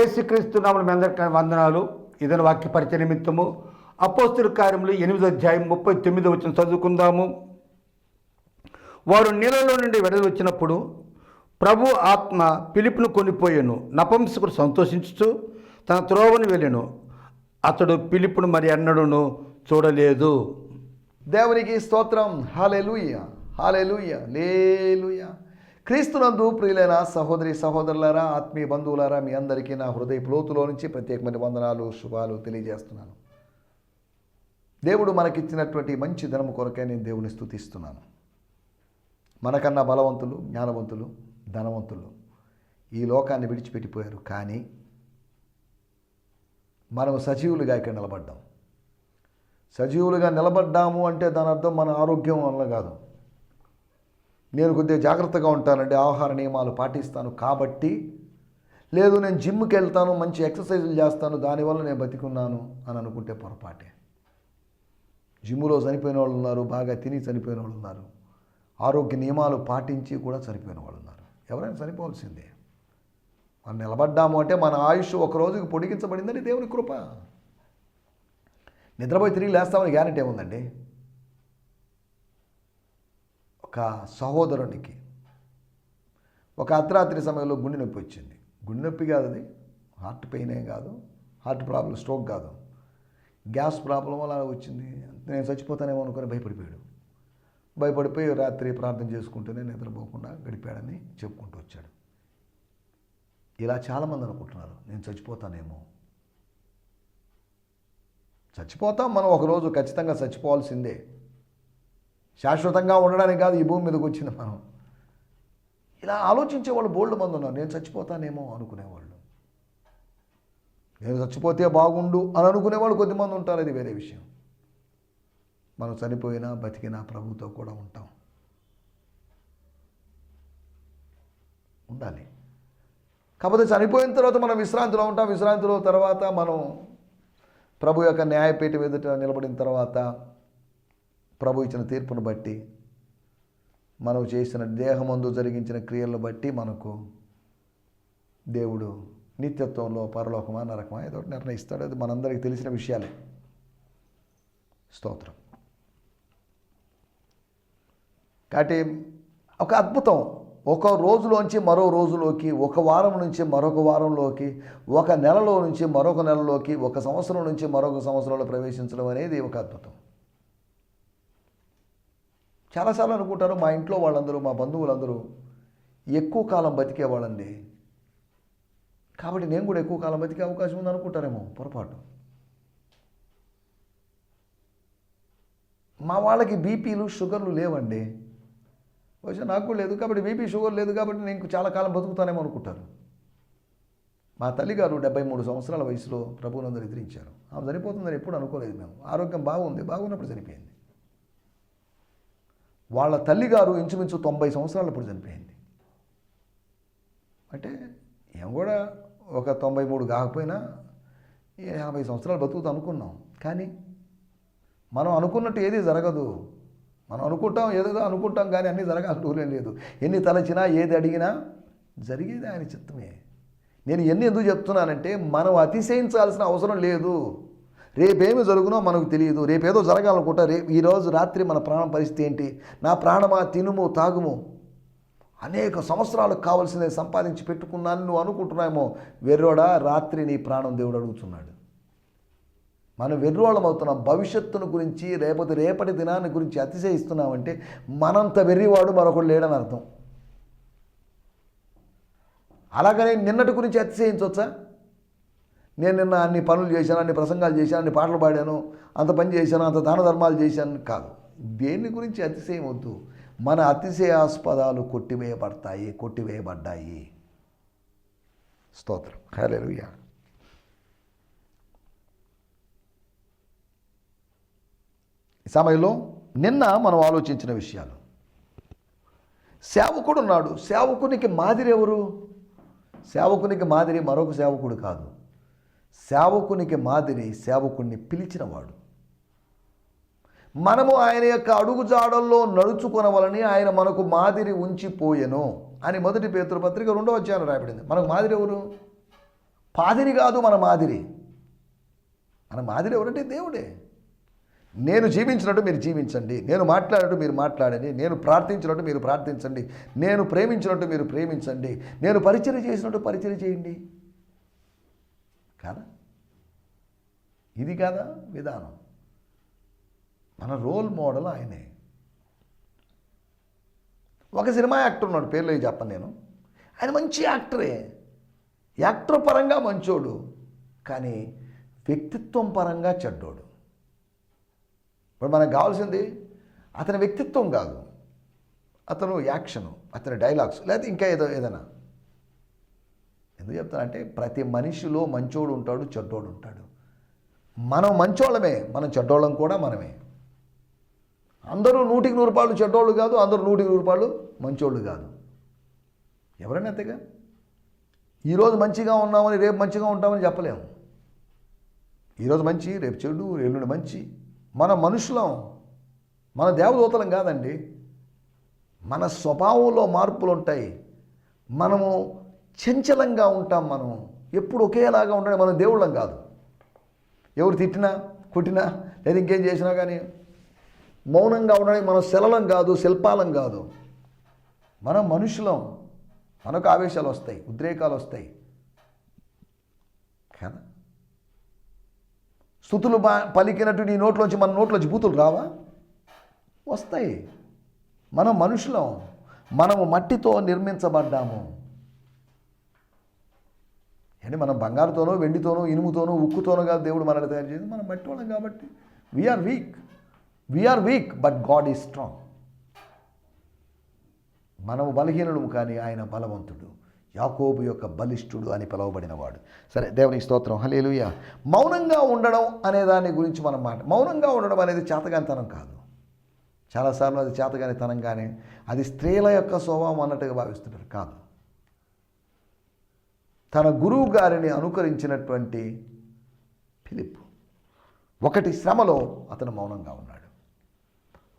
యేసుక్రీస్తు నామలు మీ అందరికీ వందనాలు. ఇదని వాక్య పరిచయ నిమిత్తము. అపోస్తుల కార్యములు ఎనిమిది అధ్యాయం ముప్పై తొమ్మిది వచ్చిన చదువుకుందాము. వారు నీళ్ళలో నుండి వెడలి వచ్చినప్పుడు ప్రభు ఆత్మ పిలుపును కొనిపోయాను. నపంసకుడు సంతోషించుచు తన త్రోవను వెళ్ళాను. అతడు పిలుపును మరి అన్నడును చూడలేదు. దేవునికి స్తోత్రం. హాలెలూయ లే లేలుయ. క్రీస్తునందు ప్రియులైన సహోదరి సహోదరులారా ఆత్మీయ బంధువులారా మీ అందరికీ నా హృదయ లోతులో నుంచి ప్రత్యేకమైన వందనాలు శుభాలు తెలియజేస్తున్నాను. దేవుడు మనకిచ్చినటువంటి మంచి ధనము కొరకే నేను దేవుని స్థుతిస్తున్నాను మనకన్నా బలవంతులు జ్ఞానవంతులు ధనవంతులు ఈ లోకాన్ని విడిచిపెట్టిపోయారు. కానీ మనం సజీవులుగా ఇక్కడ నిలబడ్డాం. సజీవులుగా నిలబడ్డాము అంటే దాని అర్థం మన ఆరోగ్యం వల్ల కాదు. నేను కొద్దిగా జాగ్రత్తగా ఉంటానండి ఆహార నియమాలు పాటిస్తాను కాబట్టి. లేదు నేను జిమ్కి వెళ్తాను మంచి ఎక్సర్సైజులు చేస్తాను దానివల్ల నేను బతికున్నాను అని అనుకుంటే పొరపాటే. జిమ్లో చనిపోయిన వాళ్ళు ఉన్నారు బాగా తిని చనిపోయిన వాళ్ళు ఉన్నారు. ఆరోగ్య నియమాలు పాటించి కూడా చనిపోయిన వాళ్ళు ఉన్నారు. ఎవరైనా చనిపోవాల్సిందే. మనం నిలబడ్డాము అంటే మన ఆయుష్ ఒక రోజుకి పొడిగించబడిందని దేవుని కృప. నిద్రపోయి తిరిగి లేస్తామని గ్యారెంటీ ఏముందండి? ఒక సహోదరునికి. ఒక అర్ధరాత్రి సమయంలో గుండె నొప్పి వచ్చింది. గుండె నొప్పి కాదు అది. హార్ట్ పెయిన్ ఏం కాదు. హార్ట్ ప్రాబ్లం స్ట్రోక్ కాదు. గ్యాస్ ప్రాబ్లం అలా వచ్చింది. నేను చచ్చిపోతానేమో అనుకుని భయపడిపోయాడు. భయపడిపోయి రాత్రి ప్రార్థన చేసుకుంటూనే నిద్రపోకుండా గడిపాడని చెప్పుకుంటూ వచ్చాడు. ఇలా చాలామంది అనుకుంటున్నారు నేను చచ్చిపోతానేమో. చచ్చిపోతాం మనం ఒకరోజు ఖచ్చితంగా చచ్చిపోవాల్సిందే. శాశ్వతంగా ఉండడానికి కాదు ఈ భూమి మీదకి వచ్చింది మనం. ఇలా ఆలోచించే వాళ్ళు బోల్డ్ మంది ఉన్నారు. నేను చచ్చిపోతానేమో అనుకునేవాళ్ళు. నేను చచ్చిపోతే బాగుండు అని అనుకునేవాళ్ళు కొద్దిమంది ఉంటారు. అది వేరే విషయం. మనం చనిపోయినా బతికినా ప్రభుతో కూడా ఉంటాం. ఉండాలి. కాకపోతే చనిపోయిన తర్వాత మనం విశ్రాంతిలో ఉంటాం. విశ్రాంతిలో తర్వాత మనం ప్రభు యొక్క న్యాయపీఠం ఎదుట నిలబడిన తర్వాత ప్రభు ఇచ్చిన తీర్పును బట్టి మనం చేసిన దేహమందు జరిగించిన క్రియలను బట్టి మనకు దేవుడు నిత్యత్వంలో పరలోకమా నరకమా ఏదో ఒకటి నిర్ణయిస్తాడు. అది మనందరికీ తెలిసిన విషయాలే. స్తోత్రం. కాబట్టి ఒక అద్భుతం. ఒక రోజులోంచి మరో రోజులోకి ఒక వారం నుంచి మరొక వారంలోకి ఒక నెలలో నుంచి మరొక నెలలోకి ఒక సంవత్సరం నుంచి మరొక సంవత్సరంలో ప్రవేశించడం అనేది ఒక అద్భుతం. చాలాసార్లు అనుకుంటారు మా ఇంట్లో వాళ్ళందరూ మా బంధువులందరూ ఎక్కువ కాలం బతికేవాళ్ళండి కాబట్టి నేను కూడా ఎక్కువ కాలం బతికే అవకాశం ఉంది అనుకుంటారేమో పొరపాటు. మా వాళ్ళకి బీపీలు షుగర్లు లేవండి. బహుశా నాకు కూడా లేదు కాబట్టి బీపీ షుగర్ లేదు కాబట్టి నేను చాలా కాలం బతుకుతానేమో అనుకుంటారు మా తల్లిగారు డెబ్బై మూడు సంవత్సరాల వయసులో ప్రభువునందరూ ఎదిరించారు. ఆమె చనిపోతుందని ఎప్పుడు అనుకోలేదు మేము. ఆరోగ్యం బాగుంది బాగున్నప్పుడు చనిపోయింది వాళ్ళ తల్లిగారు ఇంచుమించు తొంభై సంవత్సరాలప్పుడు చనిపోయింది. అంటే ఏం కూడా ఒక తొంభై మూడు కాకపోయినా యాభై సంవత్సరాలు బతుకుతూ అనుకున్నాం. కానీ మనం అనుకున్నట్టు ఏది జరగదు. మనం అనుకుంటాం ఏదేదో అనుకుంటాం కానీ అన్నీ జరగాలని రూలేం లేదు. ఎన్ని తలచినా ఏది అడిగినా జరిగేది ఆయన చిత్తమే. నేను ఎన్ని ఎందుకు చెప్తున్నానంటే మనం అతిశయించాల్సిన అవసరం లేదు. రేపేమి జరుగునో మనకు తెలియదు. రేపేదో జరగాలనుకుంటా రేపు ఈరోజు రాత్రి మన ప్రాణ పరిస్థితి ఏంటి? నా ప్రాణమా తినుము తాగుము? అనేక సంవత్సరాలకు కావాల్సిందే సంపాదించి పెట్టుకున్నాను నువ్వు అనుకుంటున్నామో వెర్రోడా రాత్రి నీ ప్రాణం దేవుడు అడుగుతున్నాడు. మనం వెర్రోళం అవుతున్నాం. భవిష్యత్తును గురించి రేపటి రేపటి దినాన్ని గురించి అతిశయిస్తున్నామంటే మనంత వెర్రివాడు మరొకడు లేడని అర్థం. అలాగనే నిన్నటి గురించి అతిశయించవచ్చా నేను నిన్న అన్ని పనులు చేశాను అన్ని ప్రసంగాలు చేశాను అన్ని పాటలు పాడాను అంత పని చేశాను అంత దాన ధర్మాలు చేశాను. కాదు దేని గురించి అతిశయం వద్దు. మన అతిశయాస్పదాలు కొట్టివేయబడతాయి కొట్టివేయబడ్డాయి. స్తోత్రం. హల్లెలూయా. ఈ సమయంలో నిన్న మనం ఆలోచించిన విషయాలు. సేవకుడు ఉన్నాడు. సేవకునికి మాదిరి ఎవరు? సేవకునికి మాదిరి మరొక సేవకుడు కాదు. సేవకునికి మాదిరి సేవకుణ్ణి పిలిచినవాడు. మనము ఆయన యొక్క అడుగుజాడల్లో నడుచుకొనవలని ఆయన మనకు మాదిరి ఉంచిపోయెను అని మొదటి పేతృపత్రిక పత్రిక రెండో అధ్యాయం రాయబడింది. మనకు మాదిరి ఎవరు? పాదిరి కాదు మన మాదిరి. మన మాదిరి ఎవరంటే దేవుడే. నేను జీవించినట్టు మీరు జీవించండి. నేను మాట్లాడినట్టు మీరు మాట్లాడండి. నేను ప్రార్థించినట్టు మీరు ప్రార్థించండి. నేను ప్రేమించినట్టు మీరు ప్రేమించండి. నేను పరిచయం చేసినట్టు పరిచయం చేయండి. కాదా? ఇది కాదా విధానం. మన రోల్ మోడల్ ఆయనే. ఒక సినిమా యాక్టర్ ఉన్నాడు పేర్లు చెప్పను నేను. ఆయన మంచి యాక్టరే. యాక్టర్ పరంగా మంచోడు కానీ వ్యక్తిత్వం పరంగా చెడ్డోడు. ఇప్పుడు మనకు కావాల్సింది అతని వ్యక్తిత్వం కాదు. అతను యాక్షను అతని డైలాగ్స్ లేదా ఇంకా ఏదో ఏదైనా. ఎందుకు చెప్తానంటే ప్రతి మనిషిలో మంచోడు ఉంటాడు చెడ్డోడు ఉంటాడు. మనం మంచోళ్ళమే మనం చెడ్డోళ్ళం కూడా మనమే. అందరూ నూటికి నూరు రూపాయలు చెడ్డోళ్ళు కాదు అందరూ నూటికి నూరు రూపాయలు మంచోళ్ళు కాదు. ఎవరైనా అంతేగా? ఈరోజు మంచిగా ఉన్నామని రేపు మంచిగా ఉంటామని చెప్పలేము. ఈరోజు మంచి రేపు చెడు ఎల్లుండి మంచి. మన మనుషులం మన దేవదూతలం కాదండి. మన స్వభావంలో మార్పులు ఉంటాయి మనము చంచలంగా ఉంటాం మనం. ఎప్పుడు ఒకేలాగా ఉండడం మనం దేవుళ్ళం కాదు. ఎవరు తిట్టినా కొట్టినా లేదా ఇంకేం చేసినా కానీ మౌనంగా ఉండడానికి మనం శలలం కాదు శిల్పాలం కాదు. మనం మనుషులం. మనకు ఆవేశాలు వస్తాయి ఉద్రేకాలు వస్తాయి. కదా? స్థుతులు బా పలికినట్టు నీ నోట్లోంచి మన నోట్లోంచి బూతులు రావా? వస్తాయి. మనం మనుషులం. మనము మట్టితో నిర్మించబడ్డాము. అంటే మనం బంగారుతోనో వెండితోనో ఇనుముతోనో ఉక్కుతోనో కాదు దేవుడు మనల్ని తయారు చేసింది. మనం మట్టి వాళ్ళం కాబట్టి we are weak we are weak but God is strong మనము బలహీనుడు కానీ ఆయన బలవంతుడు. యాకోబు యొక్క బలిష్ఠుడు అని పిలువబడినవాడు సరే దేవునికి స్తోత్రం. హలేలుయ మౌనంగా ఉండడం అనే దాని గురించి మనం మాట మౌనంగా ఉండడం అనేది చేతగానితనం కాదు. చాలాసార్లు అది చేతగానితనంగానే అది స్త్రీల యొక్క స్వభావం అన్నట్టుగా భావిస్తుంటారు. కాదు. తన గురువు గారిని అనుకరించినటువంటి ఫిలిప్ ఒకటి శ్రమలో అతను మౌనంగా ఉన్నాడు.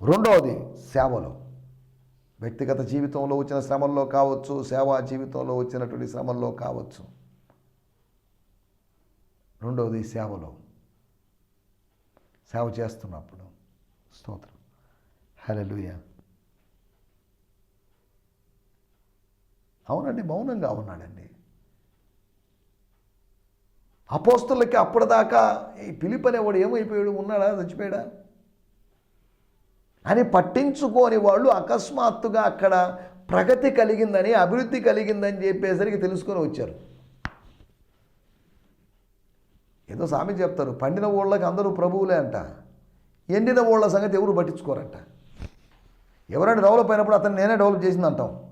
రెండవది సేవలో. వ్యక్తిగత జీవితంలో వచ్చిన శ్రమల్లో కావచ్చు సేవా జీవితంలో వచ్చినటువంటి శ్రమల్లో కావచ్చు. రెండవది సేవలో. సేవ చేస్తున్నప్పుడు స్తోత్రం. హల్లెలూయా. అవునండి మౌనంగా ఉన్నాడండి. అపోస్తులకి అప్పటిదాకా ఈ పిలిప్ అనేవాడు ఏమైపోయాడు? ఉన్నాడా? చచ్చిపోయాడా? అని పట్టించుకోని వాళ్ళు అకస్మాత్తుగా అక్కడ ప్రగతి కలిగిందని అభివృద్ధి కలిగిందని చెప్పేసరికి తెలుసుకొని వచ్చారు. ఏదో సామెత చెప్తారు పండిన ఊళ్ళకి అందరూ ప్రభువులే అంట ఎండిన ఊళ్ళ సంగతి ఎవరు పట్టించుకోరంట. ఎవరైనా డెవలప్ అయినప్పుడు అతను నేనే డెవలప్ చేసింది అంటాం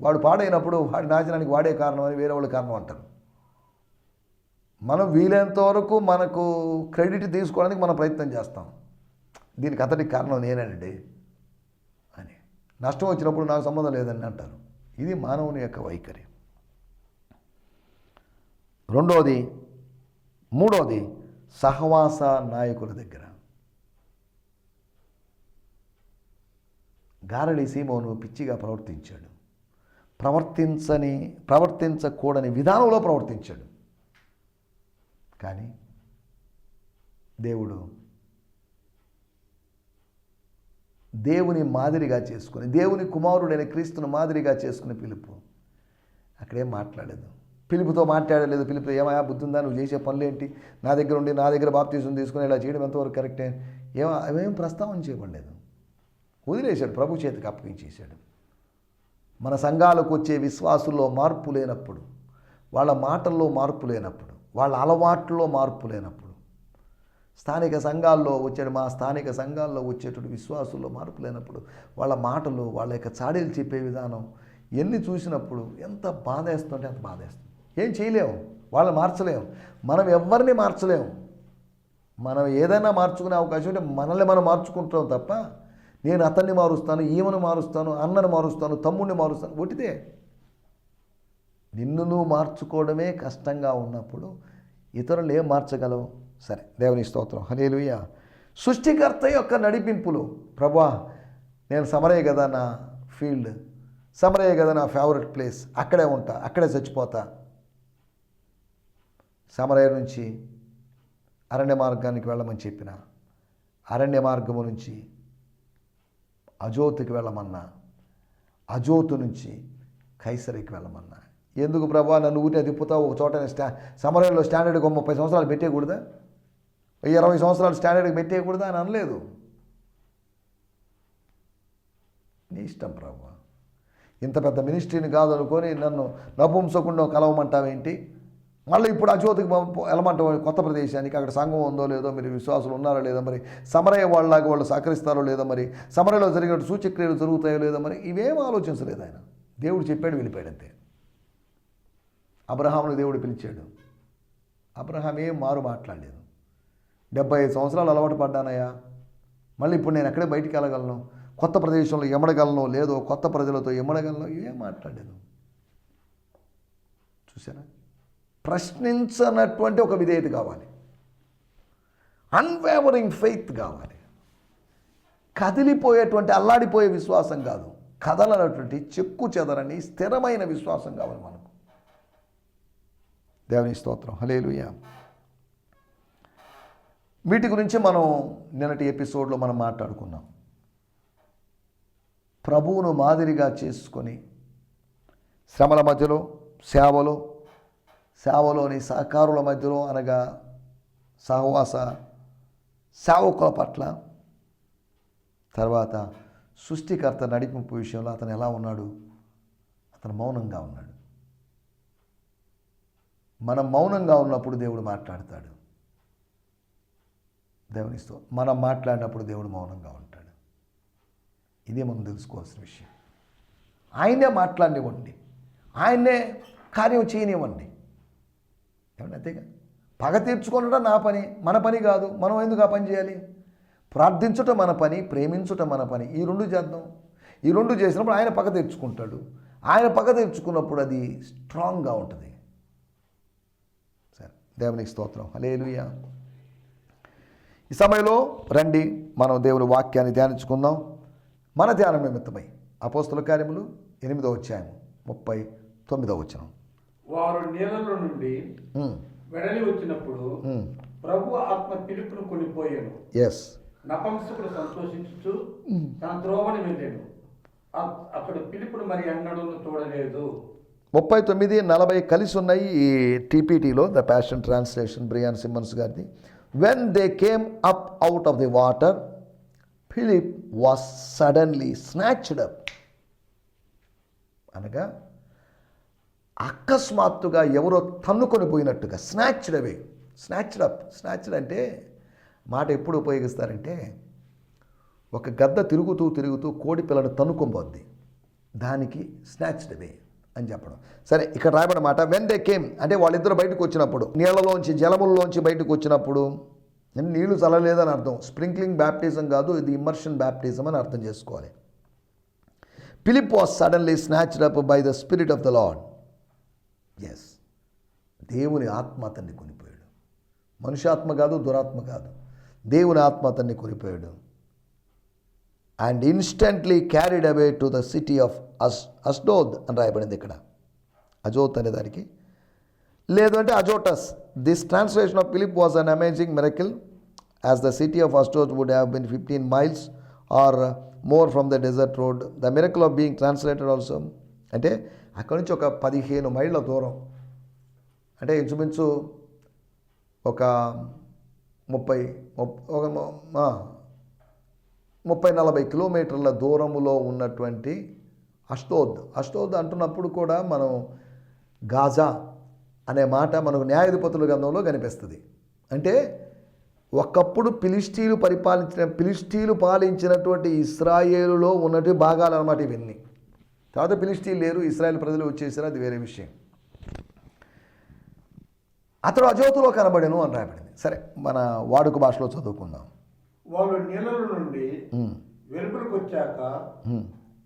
వాడు పాడైనప్పుడు వాడి నాశనానికి వాడే కారణం అని వేరే వాళ్ళ కారణం అంటారు. మనం వీలైనంత వరకు మనకు క్రెడిట్ తీసుకోవడానికి మనం ప్రయత్నం చేస్తాం. దీనికి అతడికి కారణం నేనండి అని. నష్టం వచ్చినప్పుడు నాకు సంబంధం లేదని అంటారు. ఇది మానవుని యొక్క వైఖరి. రెండోది మూడోది సహవాస నాయకుల దగ్గర. గారడి సీమోను పిచ్చిగా ప్రవర్తించాడు. ప్రవర్తించని ప్రవర్తించకూడని విధానంలో ప్రవర్తించాడు. కానీ దేవుడు దేవుని మాదిరిగా చేసుకుని దేవుని కుమారుడైన క్రీస్తును మాదిరిగా చేసుకుని పిలుపు. అక్కడేం మాట్లాడలేదు. పిలుపుతో మాట్లాడలేదు. పిలుపుతో ఏమయా బుద్ధి ఉందా? నువ్వు చేసే పనులేంటి నా దగ్గర ఉండి నా దగ్గర బాప్తీసం తీసుకుని ఇలా చేయడం ఎంతవరకు కరెక్టే? ఏమో అవేం ప్రస్తావన చేయబడలేదు. వదిలేశాడు. ప్రభు చేతికి అప్పగించేశాడు. మన సంఘాలకు వచ్చే విశ్వాసుల్లో మార్పు లేనప్పుడు వాళ్ళ మాటల్లో మార్పు లేనప్పుడు వాళ్ళ అలవాట్లో మార్పు లేనప్పుడు స్థానిక సంఘాల్లో వచ్చే మా స్థానిక సంఘాల్లో వచ్చేటువంటి విశ్వాసుల్లో మార్పు లేనప్పుడు వాళ్ళ మాటలు వాళ్ళ యొక్క చాడీలు చెప్పే విధానం ఎన్ని చూసినప్పుడు ఎంత బాధేస్తుంటే అంత బాధేస్తుంది. ఏం చేయలేము వాళ్ళని మార్చలేము మనం ఎవరిని మార్చలేము. మనం ఏదైనా మార్చుకునే అవకాశం ఉంటే మనల్ని మనం మార్చుకుంటాం తప్ప నేను అతన్ని మారుస్తాను ఈమెను మారుస్తాను అన్నను మారుస్తాను తమ్ముడిని మారుస్తాను ఒకటిదే నిన్ను నువ్వు మార్చుకోవడమే కష్టంగా ఉన్నప్పుడు ఇతరులు ఏం మార్చగలవు? సరే దేవుని స్తోత్రం. హలేలుయ్య సృష్టికర్త యొక్క నడిపింపులు. ప్రభా నేను సమరయ్య కదా నా ఫీల్డ్. సమరయ్య కదా నా ఫేవరెట్ ప్లేస్. అక్కడే ఉంటా అక్కడే చచ్చిపోతా. సమరయ్య నుంచి అరణ్య మార్గానికి వెళ్ళమని చెప్పిన అరణ్య మార్గము నుంచి అజోతుకి వెళ్ళమన్నా అజోతు నుంచి కైసరికి వెళ్ళమన్నా ఎందుకు ప్రభా? నన్ను ఊటే తిప్పుతావు? ఒక చోట స్టా సమరంలో స్టాండర్డ్కి ముప్పై సంవత్సరాలు పెట్టేయకూడదా? ఇరవై సంవత్సరాలు స్టాండర్డ్కి పెట్టేయకూడదా అని అనలేదు. నీ ఇష్టం ప్రభా. ఇంత పెద్ద మినిస్ట్రీని కాదనుకొని నన్ను నపుంసకుండా కలవమంటావేంటి? మళ్ళీ ఇప్పుడు ఆ పంపు- వెళ్ళమంటావు కొత్త ప్రదేశానికి అక్కడ సంఘం ఉందో లేదో మరి విశ్వాసులు ఉన్నారో లేదో మరి సమరయ్య వాళ్ళలాగా వాళ్ళు సహకరిస్తారో లేదో మరి సమరలో జరిగినట్టు సూచక్రియలు జరుగుతాయో లేదో మరి ఇవేం ఆలోచించలేదు ఆయన. దేవుడు చెప్పాడు వెళ్ళిపోయాడు అంతే. అబ్రహామును దేవుడు పిలిచాడు. అబ్రహాం ఏం మారు మాట్లాడలేదు. డెబ్బై ఐదు సంవత్సరాలు అలవాటు పడ్డానయ్యా. మళ్ళీ ఇప్పుడు నేను ఎక్కడే బయటికి వెళ్ళగలను? కొత్త ప్రదేశంలో ఎమడగలను లేదో కొత్త ప్రజలతో ఎమడగలను ఏం మాట్లాడలేదు. చూసారా ప్రశ్నించనటువంటి ఒక విధేయత కావాలి. అన్వేవరింగ్ ఫెయిత్ కావాలి. కదిలిపోయేటువంటి అల్లాడిపోయే విశ్వాసం కాదు. కదలనటువంటి చెక్కు చెదరని స్థిరమైన విశ్వాసం కావాలి మనకు. దేవుని స్తోత్రం. హలేలుయ వీటి గురించి మనం నిన్నటి ఎపిసోడ్లో మనం మాట్లాడుకున్నాం. ప్రభువును మాదిరిగా చేసుకొని శ్రమల మధ్యలో సేవలో సేవలోని సహకారుల మధ్యలో అనగా సహవాస సేవకుల పట్ల తర్వాత సృష్టికర్త నడిపింపు విషయంలో అతను ఎలా ఉన్నాడు? అతను మౌనంగా ఉన్నాడు. మనం మౌనంగా ఉన్నప్పుడు దేవుడు మాట్లాడతాడు. దేవునిస్తూ మనం మాట్లాడినప్పుడు దేవుడు మౌనంగా ఉంటాడు. ఇదే మనం తెలుసుకోవాల్సిన విషయం. ఆయనే మాట్లాడినివ్వండి. ఆయనే కార్యం చేయనివ్వండి. ఏమన్నా అంతేగా? పగ తీర్చుకోవడం నా పని మన పని కాదు. మనం ఎందుకు ఆ పని చేయాలి? ప్రార్థించుట మన పని ప్రేమించుట మన పని. ఈ రెండు చేద్దాం. ఈ రెండు చేసినప్పుడు ఆయన పగ తీర్చుకుంటాడు. ఆయన పగ తీర్చుకున్నప్పుడు అది స్ట్రాంగ్గా ఉంటుంది. దేవునికి స్తోత్రం. హలేలుయా ఈ సమయంలో రండి మనం దేవుని వాక్యాన్ని ధ్యానించుకుందాం. మన ధ్యానం నిమిత్తమై అపోస్తుల కార్యములు ఎనిమిదో అధ్యాయం ముప్పై తొమ్మిదో వచనం. వారు నీళ్ళలో నుండి వెడలి వచ్చినప్పుడు ప్రభు ఆత్మ పిలుపును కొనిపోయాను. ఎస్ నపంసకుడు సంతోషించుచు తన త్రోవని వెళ్ళాను అతడు పిలుపును మరి అన్నడు చూడలేదు ముప్పై తొమ్మిది నలభై కలిసి ఉన్నాయి ఈ టీపీటీలో the Passion Translation Brian Simmons గారిది. When they came up out of the water Philip was suddenly snatched up అనగా అకస్మాత్తుగా ఎవరో తన్నుకొని పోయినట్టుగా snatched away snatched up snatched అంటే మాట ఎప్పుడు ఉపయోగిస్తారంటే ఒక గద్ద తిరుగుతూ తిరుగుతూ కోడి పిల్లను తన్నుకొని దానికి స్నాచ్డ్ అవే అని చెప్పడం. సరే ఇక్కడ రాయబడిన మాట వెన్ దే కేమ్ అంటే వాళ్ళిద్దరు బయటకు వచ్చినప్పుడు నీళ్ళలోంచి జలముల్లోంచి బయటకు వచ్చినప్పుడు అంటే నీళ్ళు చల్లలేదని అర్థం స్ప్రింక్లింగ్ బ్యాప్టిజం కాదు ఇది ఇమ్మర్షన్ బ్యాప్టిజం అని అర్థం చేసుకోవాలి. Philip was suddenly snatched up by the Spirit of the Lord's దేవుని ఆత్మ అతన్ని కొనిపోయాడు. మనుషాత్మ కాదు దురాత్మ కాదు. దేవుని ఆత్మ అతన్ని కొనిపోయాడు. And instantly carried away to the city of as Ashdod అని రాయబడింది ఇక్కడ. అజోత్ అనే దానికి. లేదు అంటే Azotus this translation of Philip was an amazing miracle as the city of Azotus would have been fifteen miles or more from the desert road the miracle of being translated also అంటే అక్కడి నుంచి ఒక పదిహేను మైళ్ళ దూరం. అంటే ఇంచుమించు ఒక ముప్పై ముప్- ఒక ముప్పై నలభై కిలోమీటర్ల దూరములో ఉన్నటువంటి అష్టోద్ అష్టోద్ అంటున్నప్పుడు కూడా మనం గాజా అనే మాట మనకు న్యాయాధిపతుల గ్రంథంలో కనిపిస్తుంది. అంటే ఒకప్పుడు పిలిస్టీలు పరిపాలించిన పిలిస్టీలు పాలించినటువంటి ఇస్రాయేలులో ఉన్నటి భాగాలు అనమాట ఇవన్నీ. తర్వాత పిలిస్టీలు లేరు ఇస్రాయేల్ ప్రజలు వచ్చేసారు అది వేరే విషయం. అతడు అజోతులో కనబడను అని రాయబడింది. సరే మన వాడుక భాషలో చదువుకుందాం. వాళ్ళు నీళ్ళలో నుండి వెలుపలికి వచ్చాక.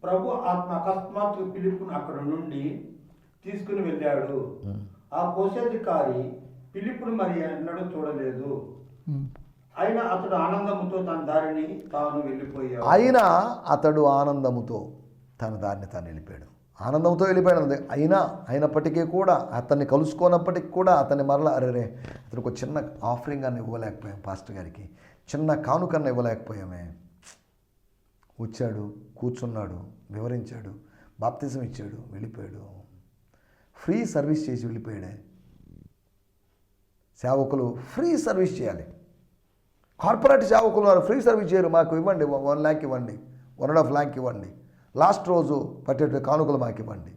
ప్రభు ఆత్మ అకస్మాత్తు పిలుపును అక్కడ నుండి తీసుకుని వెళ్ళాడు. ఆ కోశాధికారి పిలుపును మరి ఎన్నడూ చూడలేదు. అయినా అతడు ఆనందముతో తన దారిని తాను వెళ్ళిపోయాడు. అయినా అతడు ఆనందముతో తన దారిని తాను వెళ్ళిపోయాడు. ఆనందంతో వెళ్ళిపోయినది అయినా అయినప్పటికీ కూడా అతన్ని కలుసుకున్నప్పటికీ కూడా అతన్ని మరలా అరే రే అతనికి ఒక చిన్న ఆఫరింగ్ అన్న ఇవ్వలేకపోయాం పాస్టర్ గారికి. చిన్న కానుకన్న ఇవ్వలేకపోయామే. వచ్చాడు కూర్చున్నాడు వివరించాడు బాప్తిజం ఇచ్చాడు వెళ్ళిపోయాడు. ఫ్రీ సర్వీస్ చేసి వెళ్ళిపోయాడే. సేవకులు ఫ్రీ సర్వీస్ చేయాలి. కార్పొరేట్ సేవకులు వారు ఫ్రీ సర్వీస్ చేయరు మాకు ఇవ్వండి వన్ ల్యాక్ ఇవ్వండి వన్ అండ్ హాఫ్ ల్యాక్ ఇవ్వండి లాస్ట్ రోజు పట్టేట కానుకలు మాకు ఇవ్వండి.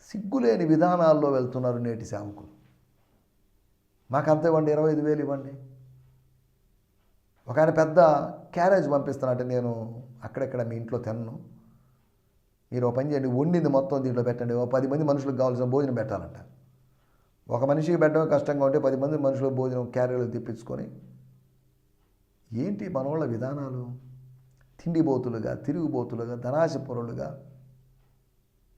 సిగ్గులేని విధానాల్లో వెళ్తున్నారు నేటి సేవకులు. మాకు అంత ఇవ్వండి ఇరవై ఐదు వేలు ఇవ్వండి. ఒక ఆయన పెద్ద క్యారేజ్ పంపిస్తానంటే నేను అక్కడెక్కడ మీ ఇంట్లో తిన్ను. మీరు పని చేయండి వండింది మొత్తం దీంట్లో పెట్టండి. ఓ పది మంది మనుషులకు కావాల్సిన భోజనం పెట్టాలంట. ఒక మనిషికి పెట్టడం కష్టంగా ఉంటే పది మంది మనుషులకు భోజనం క్యారీలు తెప్పించుకొని ఏంటి మనోళ్ళ విధానాలు? తిండిబోతులుగా తిరుగుబోతులుగా ధనాశపరులుగా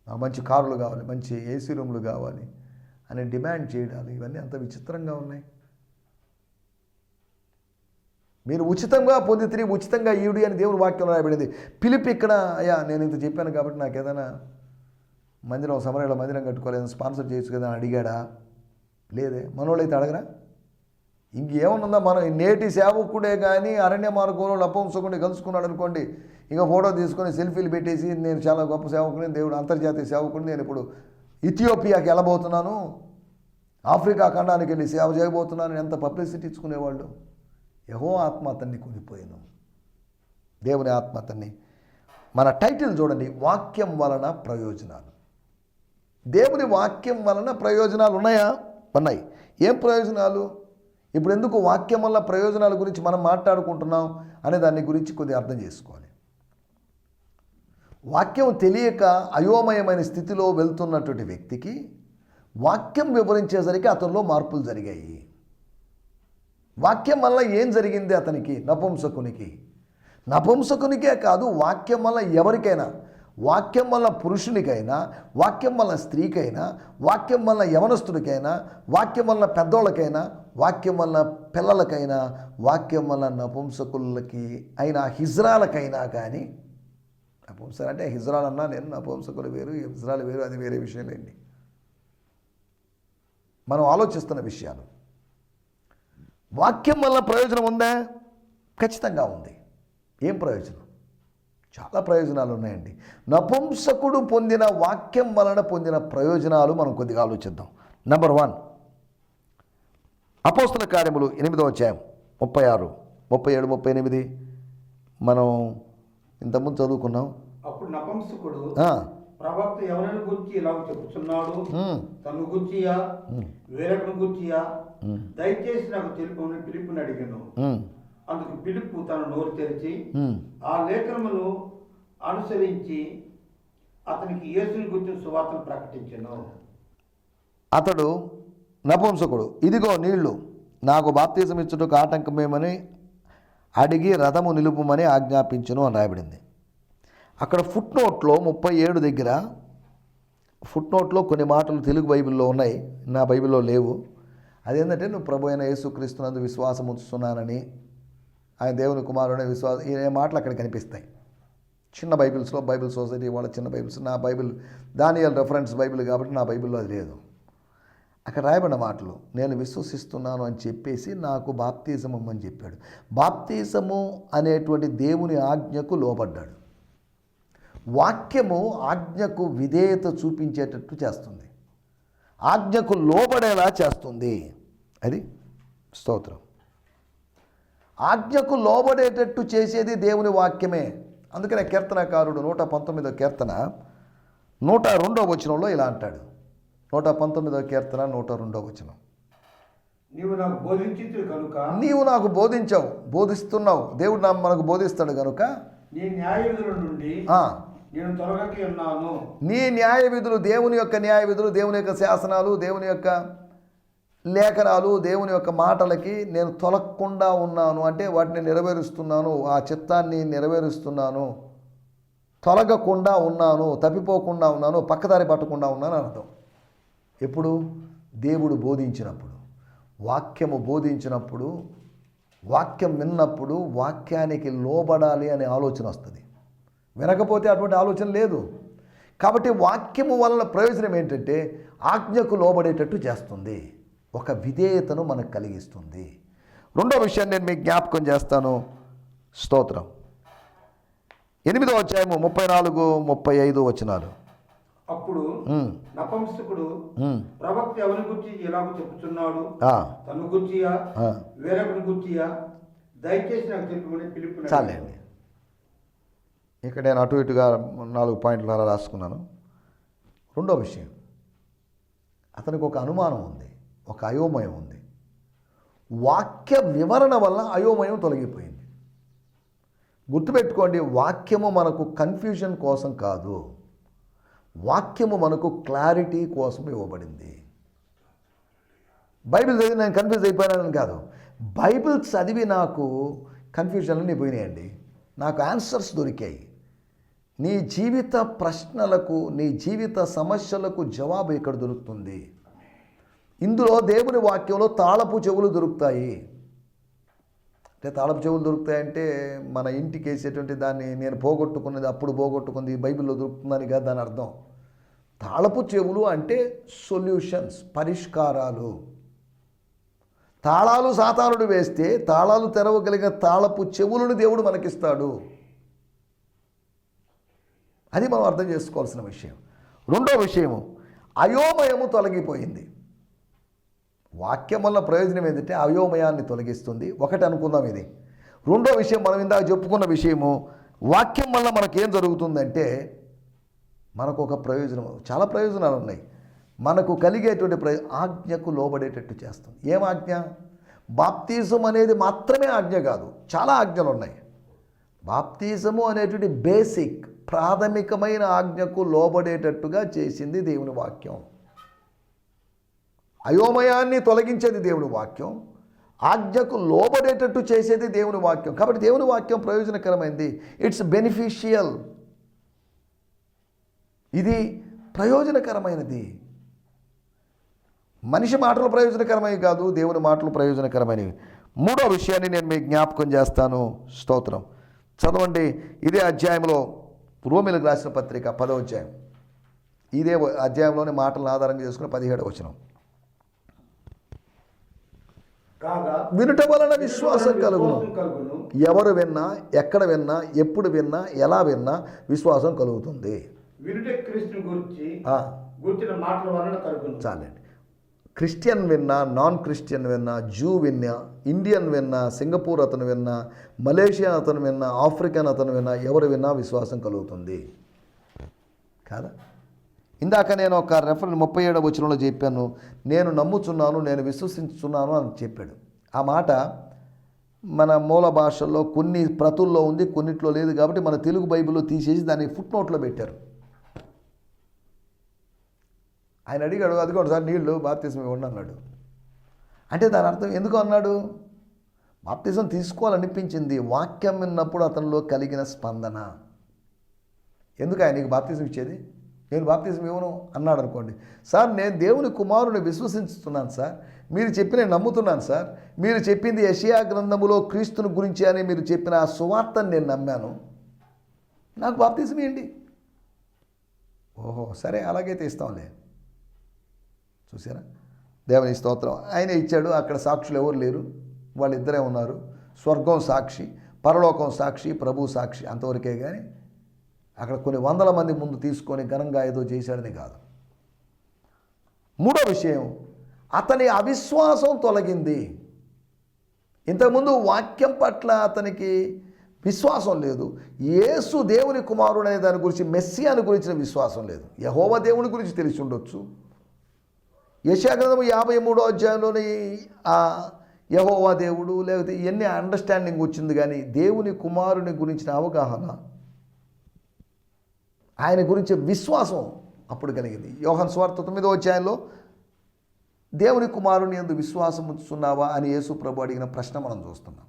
ఆ మంచి కారులు కావాలి మంచి ఏసీ రూమ్లు కావాలి అని డిమాండ్ చేయడాలు ఇవన్నీ అంత విచిత్రంగా ఉన్నాయి. మీరు ఉచితంగా పొంది తిరిగి ఉచితంగా ఈవిడి అని దేవుని వాక్యం రాయబడింది. పిలిపి ఇక్కడ అయ్యా నేను ఇంత చెప్పాను కాబట్టి నాకు ఏదైనా మందిరం సమరంలో మందిరం కట్టుకోలేదు స్పాన్సర్ చేయొచ్చు కదా అని అడిగాడా? లేదే. మనోళ్ళైతే అడగరా? ఇంకేమనుందా మనం నేటి సేవకుడే కానీ అరణ్య మార్గంలో లపంసకుండా కలుసుకున్నాడు అనుకోండి ఇంకా ఫోటో తీసుకొని సెల్ఫీలు పెట్టేసి నేను చాలా గొప్ప సేవకుని దేవుడు అంతర్జాతీయ సేవకుడిని నేను ఇప్పుడు ఇథియోపియాకి వెళ్ళబోతున్నాను. ఆఫ్రికా ఖండానికి వెళ్ళి సేవ చేయబోతున్నాను. ఎంత పబ్లిసిటీ ఇచ్చుకునేవాళ్ళు? యహో ఆత్మ అతన్ని కొనిపోయాను దేవుని ఆత్మ అతన్ని. మన టైటిల్ చూడండి వాక్యం వలన ప్రయోజనాలు. దేవుని వాక్యం వలన ప్రయోజనాలు ఉన్నాయా? ఉన్నాయి. ఏం ప్రయోజనాలు? ఇప్పుడు ఎందుకు వాక్యం వల్ల ప్రయోజనాల గురించి మనం మాట్లాడుకుంటున్నాం అనే దాని గురించి కొద్దిగా అర్థం చేసుకోవాలి. వాక్యం తెలియక అయోమయమైన స్థితిలో వెళ్తున్నటువంటి వ్యక్తికి వాక్యం వివరించేసరికి అతనిలో మార్పులు జరిగాయి. వాక్యం వల్ల ఏం జరిగింది అతనికి? నపుంసకునికి. నపుంసకునికే కాదు వాక్యం వల్ల ఎవరికైనా వాక్యం వల్ల పురుషునికైనా వాక్యం వల్ల స్త్రీకైనా వాక్యం వల్ల యవనస్తుడికైనా వాక్యం వల్ల పెద్దోళ్ళకైనా వాక్యం వల్ల పిల్లలకైనా వాక్యం వల్ల నపుంసకులకి అయినా హిజ్రాలకైనా కానీ నపుంసకులు అంటే హిజ్రాల్ అన్నా నేను నపుంసకులు వేరు హిజ్రాలు వేరు అది వేరే విషయాలేండి మనం ఆలోచిస్తున్న విషయాలు. వాక్యం వల్ల ప్రయోజనం ఉందా? ఖచ్చితంగా ఉంది. ఏం ప్రయోజనం? చాలా ప్రయోజనాలు ఉన్నాయండి. నపుంసకుడు పొందిన వాక్యం వలన పొందిన ప్రయోజనాలు మనం కొద్దిగా ఆలోచిద్దాం. నెంబర్ వన్ అపోస్తుల కార్యములు ఎనిమిదో అధ్యాయం ముప్పై ఆరు ముప్పై ఏడు ముప్పై ఎనిమిది. మనం ఇంతకుముందు చదువుకున్నాం. అప్పుడు నపంసకుడు ప్రవక్త ఎవరిని గురించి ఇలా ఉమ్, తను గుచ్చియా వేరొకను గుచ్చియా ఉమ్, దయచేసి నాకు తెలుపమని పిలుపుని అడిగాను. అందుకు పిలుపు తన నోరు తెరిచి. ఆ లేఖనమును అనుసరించి అతనికి యేసుని గుర్తిన సువార్తను ప్రకటించను. అతడు నపుంసకుడు ఇదిగో నీళ్ళు నాకు బాప్తీసం ఇచ్చుటకు ఆటంకమేమని అడిగి రథము నిలుపుమని ఆజ్ఞాపించును అని రాయబడింది. అక్కడ ఫుట్ నోట్లో ముప్పై ఏడు దగ్గర ఫుట్ నోట్లో కొన్ని మాటలు తెలుగు బైబిల్లో ఉన్నాయి. నా బైబిల్లో లేవు. అదేంటంటే నువ్వు ప్రభు అయిన యేసుక్రీస్తునందు విశ్వాసం ఉంచుతున్నానని ఆయన దేవుని కుమారుడు విశ్వాసం ఈ మాటలు అక్కడ కనిపిస్తాయి. చిన్న బైబిల్స్లో బైబిల్ సొసైటీ వాళ్ళ చిన్న బైబిల్స్ నా బైబిల్ దానియల్ రెఫరెన్స్ బైబిల్ కాబట్టి నా బైబిల్లో అది లేదు. అక్కడ రాయబడిన మాటలు నేను విశ్వసిస్తున్నాను అని చెప్పేసి నాకు బాప్తీసం అని చెప్పాడు. బాప్తీసము అనేటువంటి దేవుని ఆజ్ఞకు లోబడ్డాడు. వాక్యము ఆజ్ఞకు విధేయత చూపించేటట్టు చేస్తుంది. ఆజ్ఞకు లోబడేలా చేస్తుంది. అది స్తోత్రం. ఆజ్ఞకు లోబడేటట్టు చేసేది దేవుని వాక్యమే. అందుకనే కీర్తనకారుడు నూట పంతొమ్మిదో కీర్తన నూట రెండో వచనంలో ఇలా అంటాడు. నూట పంతొమ్మిదో కీర్తన నూట రెండో వచనం. నీవు నాకు బోధించితుడు కనుక నీవు నాకు బోధించావు బోధిస్తున్నావు. దేవుడు నా మనకు బోధిస్తాడు కనుక నీ న్యాయ విధుల నుండి నేను తొలగకి ఉన్నాను. నీ న్యాయ విధులు దేవుని యొక్క న్యాయ విధులు దేవుని యొక్క శాసనాలు దేవుని యొక్క లేఖనాలు దేవుని యొక్క మాటలకి నేను తొలగకుండా ఉన్నాను. అంటే వాటిని నెరవేరుస్తున్నాను. ఆ చిత్తాన్ని నెరవేరుస్తున్నాను. తొలగకుండా ఉన్నాను తప్పిపోకుండా ఉన్నాను పక్కదారి పట్టకుండా ఉన్నాను అర్థం. ఎప్పుడు? దేవుడు బోధించినప్పుడు. వాక్యము బోధించినప్పుడు వాక్యం విన్నప్పుడు వాక్యానికి లోబడాలి అనే ఆలోచన వస్తుంది. వినకపోతే అటువంటి ఆలోచన లేదు. కాబట్టి వాక్యము వలన ప్రయోజనం ఏంటంటే ఆజ్ఞకు లోబడేటట్టు చేస్తుంది. ఒక విధేయతను మనకు కలిగిస్తుంది. రెండో విషయాన్ని నేను మీకు జ్ఞాపకం చేస్తాను. స్తోత్రం. ఎనిమిదో అధ్యాయము ముప్పై నాలుగు ముప్పై ఐదు వచనాలు. అప్పుడు నపంసకుడు ప్రవక్త ఎవరి గురించి ఎలాగో చెప్పుచున్నాడు? తను గుర్చియా? ఆ. వేరొకరి గుర్చియా? దయచేసి నాకు తెలుపమని పిలుపు చాలండి. ఇక్కడ నేను అటు ఇటుగా నాలుగు పాయింట్లు అలా రాసుకున్నాను. రెండో విషయం అతనికి ఒక అనుమానం ఉంది ఒక అయోమయం ఉంది. వాక్య వివరణ వల్ల అయోమయం తొలగిపోయింది. గుర్తుపెట్టుకోండి వాక్యము మనకు కన్ఫ్యూజన్ కోసం కాదు. వాక్యము మనకు క్లారిటీ కోసం ఇవ్వబడింది. బైబిల్ చదివి నేను కన్ఫ్యూజ్ అయిపోయానని కాదు. బైబిల్ చదివి నాకు కన్ఫ్యూజన్లన్నీ పోయినాయండి. నాకు ఆన్సర్స్ దొరికాయి. నీ జీవిత ప్రశ్నలకు నీ జీవిత సమస్యలకు జవాబు ఇక్కడ దొరుకుతుంది? ఇందులో దేవుని వాక్యంలో తాళపు చెవులు దొరుకుతాయి. అంటే తాళపు చెవులు దొరుకుతాయంటే మన ఇంటికి వేసేటువంటి దాన్ని నేను పోగొట్టుకున్నది అప్పుడు పోగొట్టుకుంది బైబిల్లో దొరుకుతుందని కాదు దాని అర్థం. తాళపు చెవులు అంటే సొల్యూషన్స్ పరిష్కారాలు. తాళాలు సాతానుడు వేస్తే తాళాలు తెరవగలిగిన తాళపు చెవులను దేవుడు మనకిస్తాడు. అది మనం అర్థం చేసుకోవాల్సిన విషయం. రెండో విషయము అయోమయము తొలగిపోయింది. వాక్యం వల్ల ప్రయోజనం ఏంటంటే అయోమయాన్ని తొలగిస్తుంది. ఒకటి అనుకుందాం ఇది. రెండో విషయం మనం ఇందాక చెప్పుకున్న విషయము వాక్యం వల్ల మనకేం జరుగుతుందంటే మనకు ఒక ప్రయోజనం చాలా ప్రయోజనాలు ఉన్నాయి. మనకు కలిగేటువంటి ప్రయో ఆజ్ఞకు లోబడేటట్టు చేస్తుంది ఏం ఆజ్ఞ? బాప్తీసం అనేది మాత్రమే ఆజ్ఞ కాదు. చాలా ఆజ్ఞలు ఉన్నాయి. బాప్తీసము అనేటువంటి బేసిక్ ప్రాథమికమైన ఆజ్ఞకు లోబడేటట్టుగా చేసింది దేవుని వాక్యం. అయోమయాన్ని తొలగించేది దేవుని వాక్యం. ఆజ్ఞకు లోబడేటట్టు చేసేది దేవుని వాక్యం. కాబట్టి దేవుని వాక్యం ప్రయోజనకరమైంది. ఇట్స్ బెనిఫిషియల్ ఇది ప్రయోజనకరమైనది. మనిషి మాటలు ప్రయోజనకరమైనవి కాదు దేవుని మాటలు ప్రయోజనకరమైనవి. మూడో విషయాన్ని నేను మీకు జ్ఞాపకం చేస్తాను. స్తోత్రం. చదవండి. ఇదే అధ్యాయంలో రోమిలకు రాసిన పత్రిక పదో అధ్యాయం. ఇదే అధ్యాయంలోని మాటలను ఆధారంగా చేసుకుని పదిహేడు వచనం. కాగా వినుట వలన విశ్వాసం కలుగును. ఎవరు విన్నా ఎక్కడ విన్నా ఎప్పుడు విన్నా ఎలా విన్నా విశ్వాసం కలుగుతుంది. చాలండి. క్రిస్టియన్ విన్నా నాన్ క్రిస్టియన్ విన్నా జూ విన్నా ఇండియన్ విన్నా సింగపూర్ అతను విన్నా మలేషియా అతను విన్నా ఆఫ్రికన్ అతను విన్నా ఎవరు విన్నా విశ్వాసం కలుగుతుంది. కాదా? ఇందాక నేను ఒక రెఫరెన్స్ ముప్పై ఏడవ వచనంలో చెప్పాను. నేను నమ్ముచున్నాను నేను విశ్వసించున్నాను అని చెప్పాడు. ఆ మాట మన మూల భాషల్లో కొన్ని ప్రతుల్లో ఉంది కొన్నిట్లో లేదు కాబట్టి మన తెలుగు బైబిల్లో తీసేసి దాన్ని ఫుట్ నోట్లో పెట్టారు. ఆయన అడిగాడు అదిగోండి సార్ నీళ్ళు బాప్తిజం ఇవ్వండి అన్నాడు. అంటే దాని అర్థం ఎందుకు అన్నాడు? బాప్తిజం తీసుకోవాలనిపించింది. వాక్యం విన్నప్పుడు అతనిలో కలిగిన స్పందన. ఎందుకు ఆయనకి బాప్తిజం ఇచ్చేది? నేను బాప్తిజం ఇవ్వను అన్నాడు అనుకోండి. సార్ నేను దేవుని కుమారుని విశ్వసిస్తున్నాను సార్. మీరు చెప్పి నేను నమ్ముతున్నాను సార్. మీరు చెప్పింది యషియా గ్రంథములో క్రీస్తుని గురించి అని మీరు చెప్పిన ఆ సువార్తను నేను నమ్మాను. నాకు బాప్తిజం ఇవ్వండి ఓహో సరే అలాగైతే ఇస్తాంలే. చూసారా దేవుని స్తోత్రం. ఆయన ఇచ్చాడు అక్కడ సాక్షులు ఎవరు లేరు? వాళ్ళిద్దరే ఉన్నారు. స్వర్గం సాక్షి పరలోకం సాక్షి ప్రభు సాక్షి అంతవరకే కానీ అక్కడ కొన్ని వందల మంది ముందు తీసుకొని ఘనంగా ఏదో చేశాడని కాదు. మూడో విషయం అతని అవిశ్వాసం తొలగింది. ఇంతకుముందు వాక్యం పట్ల అతనికి విశ్వాసం లేదు. యేసు దేవుని కుమారుడు అనే దాని గురించి మెస్సి అని గురించిన విశ్వాసం లేదు. యహోవ దేవుని గురించి తెలిసి ఉండొచ్చు. యశాగ్రంథము యాభై మూడో అధ్యాయంలోని ఆ యహోవా దేవుడు లేకపోతే ఇవన్నీ అండర్స్టాండింగ్ వచ్చింది కానీ దేవుని కుమారుని గురించిన అవగాహన ఆయన గురించి విశ్వాసం అప్పుడు కలిగింది. యోహన్ స్వార్థ తొమ్మిదో అధ్యాయంలో దేవుని కుమారుని ఎందు విశ్వాసం ఉంచుతున్నావా అని యేసు ప్రభు అడిగిన ప్రశ్న మనం చూస్తున్నాం.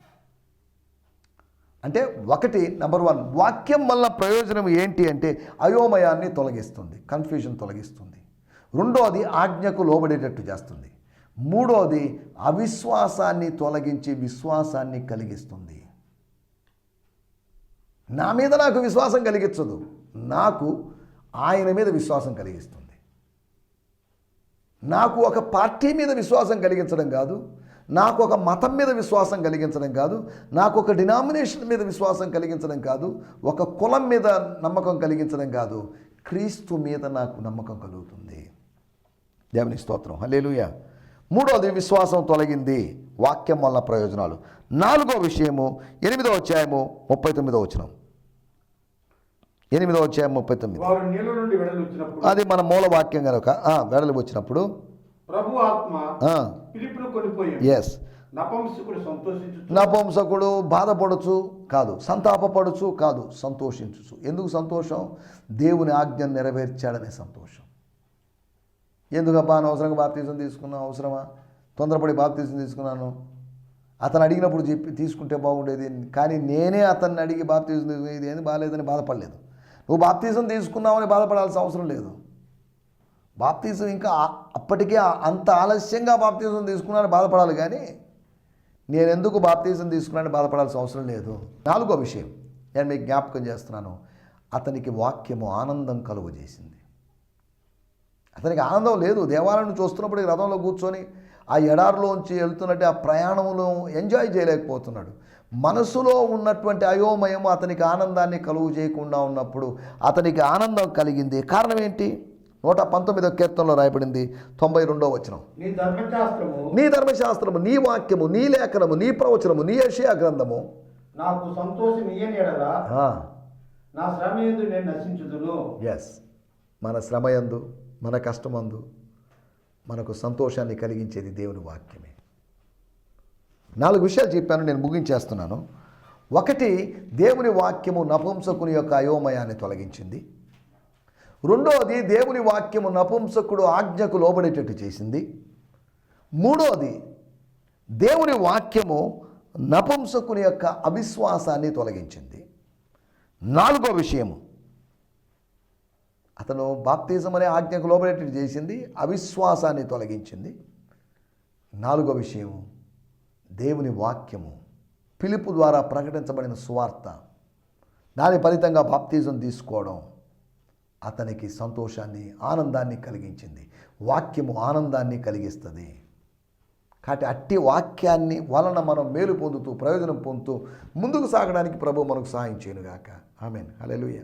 అంటే ఒకటి నెంబర్ వన్ వాక్యం వల్ల ప్రయోజనం ఏంటి అంటే అయోమయాన్ని తొలగిస్తుంది కన్ఫ్యూజన్ తొలగిస్తుంది. రెండోది ఆజ్ఞకు లోబడేటట్టు చేస్తుంది. మూడోది అవిశ్వాసాన్ని తొలగించి విశ్వాసాన్ని కలిగిస్తుంది. నా మీద నాకు విశ్వాసం కలిగించదు. నాకు ఆయన మీద విశ్వాసం కలిగిస్తుంది. నాకు ఒక పార్టీ మీద విశ్వాసం కలిగించడం కాదు. నాకు ఒక మతం మీద విశ్వాసం కలిగించడం కాదు. నాకు ఒక డినామినేషన్ మీద విశ్వాసం కలిగించడం కాదు. ఒక కులం మీద నమ్మకం కలిగించడం కాదు. క్రీస్తు మీద నాకు నమ్మకం కలుగుతుంది. దేవుని స్తోత్రం. హల్లెలూయా. మూడవది విశ్వాసం తొలగింది వాక్యం వల్ల ప్రయోజనాలు. నాలుగో విషయము ఎనిమిదో అధ్యాయము ముప్పై తొమ్మిదో వచనం. ఎనిమిదో అధ్యాయం ముప్పై తొమ్మిది. అది మన మూల వాక్యం కనుక వెడలు వచ్చినప్పుడు ప్రభు ఆత్మ ఎస్ నపంసకుడు సంతోషించు నపుంసకుడు బాధపడుచు కాదు సంతాపపడుచు కాదు సంతోషించుచు. ఎందుకు సంతోషం? దేవుని ఆజ్ఞను నెరవేర్చాడనే సంతోషం. ఎందుకబ్బా అనవసరంగా బాప్తీసం తీసుకున్నా అవసరమా? తొందరపడి బాప్తీసం తీసుకున్నాను. అతను అడిగినప్పుడు చెప్పి తీసుకుంటే బాగుండేది కానీ నేనే అతన్ని అడిగి బాప్తీసం తీసుకుని ఇది ఏంది? బాగాలేదని బాధపడలేదు. నువ్వు బాప్తీసం తీసుకున్నావని బాధపడాల్సిన అవసరం లేదు. బాప్తీసం ఇంకా అప్పటికే అంత ఆలస్యంగా బాప్తీసం తీసుకున్నానని బాధపడాలి కానీ నేను ఎందుకు బాప్తీసం తీసుకున్నానని బాధపడాల్సిన అవసరం లేదు. నాలుగో విషయం నేను మీకు జ్ఞాపకం చేస్తున్నాను. అతనికి వాక్యము ఆనందం కలుగజేసింది. అతనికి ఆనందం లేదు. దేవాలయం చూస్తున్నప్పుడు రథంలో కూర్చొని ఆ ఎడారిలోంచి వెళ్తున్నట్టు ఆ ప్రయాణంలో ఎంజాయ్ చేయలేకపోతున్నాడు. మనసులో ఉన్నటువంటి అయోమయం అతనికి ఆనందాన్ని కలుగు చేయకుండా ఉన్నప్పుడు అతనికి ఆనందం కలిగింది. కారణం ఏంటి? నూట పంతొమ్మిదో కీర్తనలో రాయబడింది తొంభై రెండో వచనం. నీ ధర్మశాస్త్రము నీ ధర్మశాస్త్రము నీ వాక్యము నీ లేఖనము నీ ప్రవచనము నీ యషయా గ్రంథము నాకు సంతోషం నా శ్రమ ఎందు నేను నశించుదును. ఎస్ మన శ్రమయందు మన కష్టమందు మనకు సంతోషాన్ని కలిగించేది దేవుని వాక్యమే. నాలుగు విషయాలు చెప్పాను నేను ముగించేస్తున్నాను. ఒకటి దేవుని వాక్యము నపుంసకుని యొక్క అయోమయాన్ని తొలగించింది. రెండోది దేవుని వాక్యము నపుంసకుడు ఆజ్ఞకు లోబడేటట్టు చేసింది. మూడోది దేవుని వాక్యము నపుంసకుని యొక్క అవిశ్వాసాన్ని తొలగించింది. నాలుగో విషయము అతను బాప్తిజం అనే ఆజ్ఞకు లోబడేటట్టు చేసింది అవిశ్వాసాన్ని తొలగించింది. నాలుగో విషయం దేవుని వాక్యము పిలుపు ద్వారా ప్రకటించబడిన సువార్త. దాని ఫలితంగా బాప్తిజం తీసుకోవడం అతనికి సంతోషాన్ని ఆనందాన్ని కలిగించింది. వాక్యము ఆనందాన్ని కలిగిస్తుంది. కాబట్టి అట్టి వాక్యాన్ని వలన మనం మేలు పొందుతూ ప్రయోజనం పొందుతూ ముందుకు సాగడానికి ప్రభు మనకు సహాయం చేయనుగాక. ఆమెన్. హల్లెలూయా.